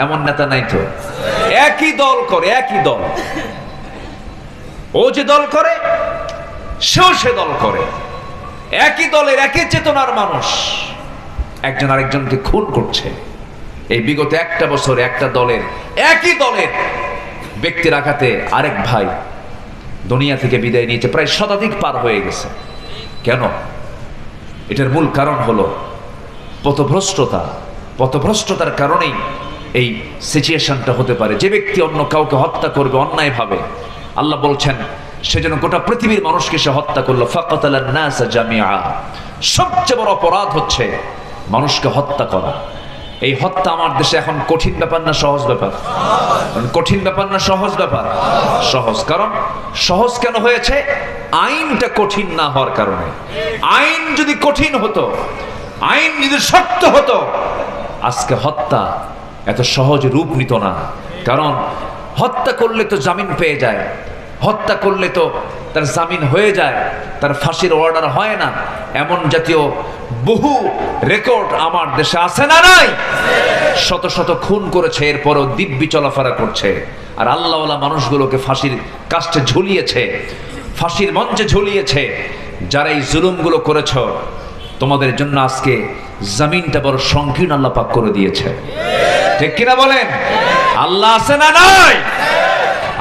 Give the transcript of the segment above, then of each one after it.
এমন নেতা নাই তো। একই দল করে, একই দল। ও যে দল করে, সেও সে দল করে। একই দলের একই চেতনার মানুষ। একজন আরেকজনকে খুন করছে। এই বিগত একটা বছর একটা দলের একই দলের ব্যক্তির আঘাতে আরেক ভাই দুনিয়া থেকে বিদায় নিয়েছে, প্রায় শতাধিক পার হয়ে গেছে। কেন? এটার মূল কারণ হলো পথভ্রষ্টতা। পথভ্রষ্টতার কারণেই এই সিচুয়েশনটা হতে পারে। যে ব্যক্তি অন্য কাউকে হত্যা করবে অন্যায়ভাবে আল্লাহ বলছেন সেজন্য গোটা পৃথিবীর মানুষকে সে হত্যা করল। সবচেয়ে বড় অপরাধ হচ্ছে মানুষকে হত্যা করা। এই হত্যা আমার দেশে এখন কঠিন ব্যাপার না, সহজ ব্যাপার? কঠিন ব্যাপার না, সহজ ব্যাপার? সহজ। কারণ সহজ কেন হয়েছে? আইনটা কঠিন না হওয়ার কারণে। আইন যদি কঠিন হতো, আইন যদি শক্ত হতো, আজকে হত্যা এত সহজ রূপ নিত না। কারণ হত্যা করলে তো জামিন পেয়ে যায়। হত্যা করলে তো তার জামিন হয়ে যায়। তার ফাঁসির অর্ডার হয় না। এমন জাতীয় বহু রেকর্ড আমার দেশে আছে না নাই? শত শত খুন করেছে, এরপরও দিব্যি চলাফেরা করছে। আর আল্লাহওয়ালা মানুষগুলোকে ফাঁসির কাস্টে ঝুলিয়েছে, ফাঁসির মঞ্চে ঝুলিয়েছে। যারা এই জুলুমগুলো করেছ, তোমাদের জন্য আজকে জামিনটা বড় সংকীর্ণ আল্লাহ পাক করে দিয়েছে। ঠিক কিনা বলেন আল্লাহ আছে না নাই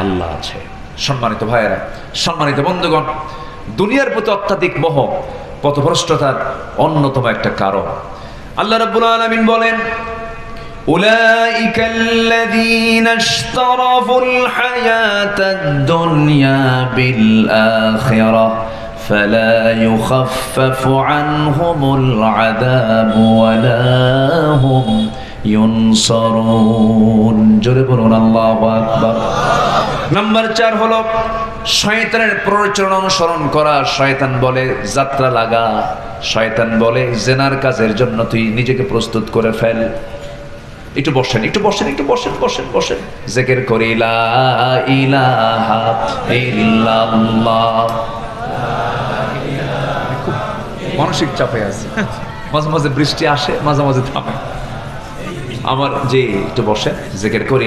আল্লাহ আছে সম্মানিত ভাইয়েরা সম্মানিত বন্ধুগণ দুনিয়ার প্রতি অত্যাধিক মোহ পথভ্রষ্টতার অন্যতম একটা কারণ আল্লাহ রাব্বুল আলামিন বলেন أولئك الذين اشترفوا الحياة الدنيا بالآخرة فلا يخفف عنهم العذاب ولا هم ইউনসরুন। জোরে বলুন, আল্লাহ আকবার। নাম্বার চার হলো, শয়তানের প্ররোচনা অনুসরণ করা। শয়তান বলে, যাত্রা লাগা। শয়তান বলে, জেনার কাজের জন্য তুই নিজেকে প্রস্তুত করে ফেল। একটু বসেন একটু বসেন একটু বসেন বসেন বসেন। জেকের করি মানসিক চাপে আছে। মাঝে মাঝে বৃষ্টি আসে, মাঝে মাঝে থাপ আমার যে একটু বসে জিকির করি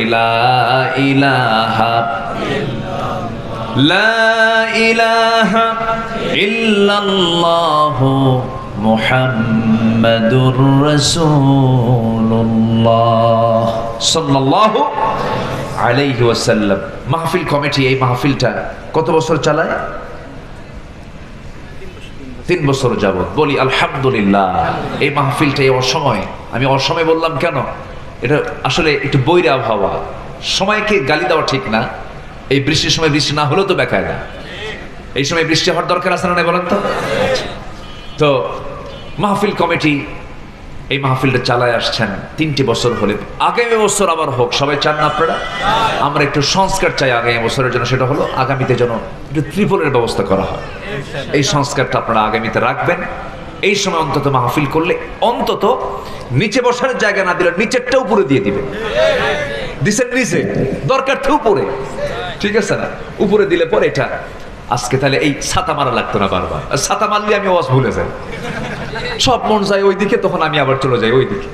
ইলাহা লা মাহফিল কমিটি, এই মাহফিলটা কত বছর চালায়? তিন বছর যাবত বলি, আলহামদুলিল্লাহ। এই মাহফিলটা এই অসময়ে। আমি অসময়ে বললাম কেন? এটা আসলে একটু বৈরে আবহাওয়া। সময়কে গালি দেওয়া ঠিক না। এই বৃষ্টির সময় বৃষ্টি না হলেও তো বেকায় না এই সময় বৃষ্টি হওয়ার দরকার আছে না বলেন তো? তো মাহফিল কমিটি এই মাহফিলটা চালায় আসছেন তিনটি বছর হলে। আগামী বছর আবার হোক, সবাই চান না আপনারা? আমরা একটু সংস্কার চাই আগামী বছরের জন্য, সেটা হলো আগামীতে যেন একটু ত্রিপলের ব্যবস্থা করা হয়। এই সংস্কারটা আপনারা আগামীতে রাখবেন। এই সময় অন্তত মাহফিল করলে অন্তত নিচে বসার জায়গা না দিলে নিচেরটা উপরে দিয়ে দিবে। দিছেন নিচে দরকার তো উপরে। ঠিক আছে না? উপরে দিলে পরে এটা আজকে তাহলে এই ছাতা মারা লাগতো না বারবার। ছাতা মারলে আমি ওয়াজ ভুলে যাই। সব মন যায় ওই দিকে তখন আমি আবার চলে যাই ওই দিকে